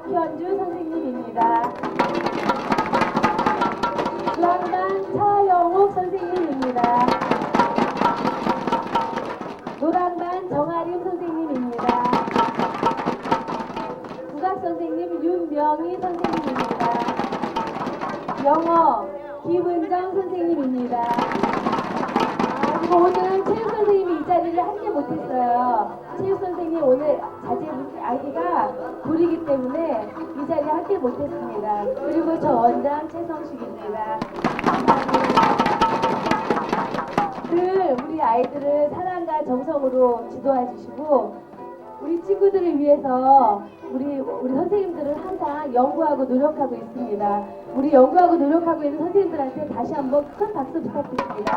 박현주 선생님입니다. 주한반 차영옥 선생님입니다. 노란반 정아림 선생님입니다. 국악 선생님 윤명희 선생님입니다. 영어 김은정 선생님입니다. 아, 그리고 오늘 체육 선생님이 이 자리를 함께 못했어요. 체육 선생님 오늘 자제 아기가 불이기 때문에 이 자리에 함께 못했습니다. 그리고 저 원장 최성식입니다. 늘 우리 아이들을 사랑과 정성으로 지도해 주시고 우리 친구들을 위해서 우리 우리 선생님들은 항상 연구하고 노력하고 있습니다. 우리 연구하고 노력하고 있는 선생님들한테 다시 한번 큰 박수 부탁드립니다.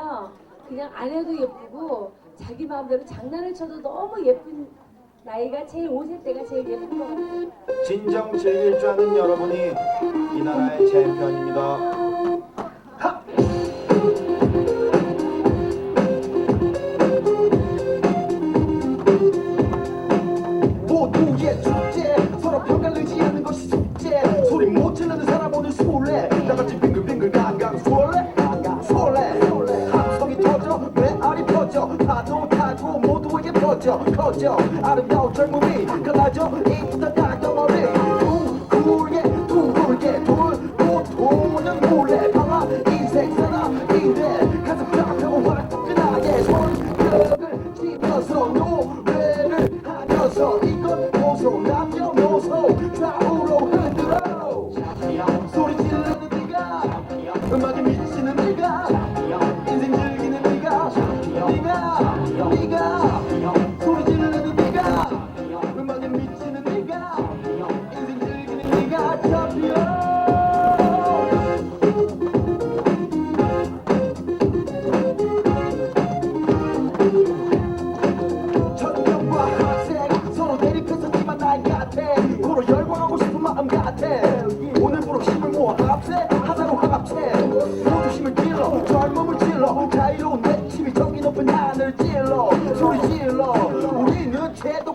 친구들은요, 그냥 안 해도 예쁘고, 자기 마음대로 장난을 쳐도 너무 예쁜 나이가 제일 5세 때가 제일 예쁜 것 같아요. 진정 즐길 줄 아는 여러분이 이 나라의 챔피언입니다. 음 É do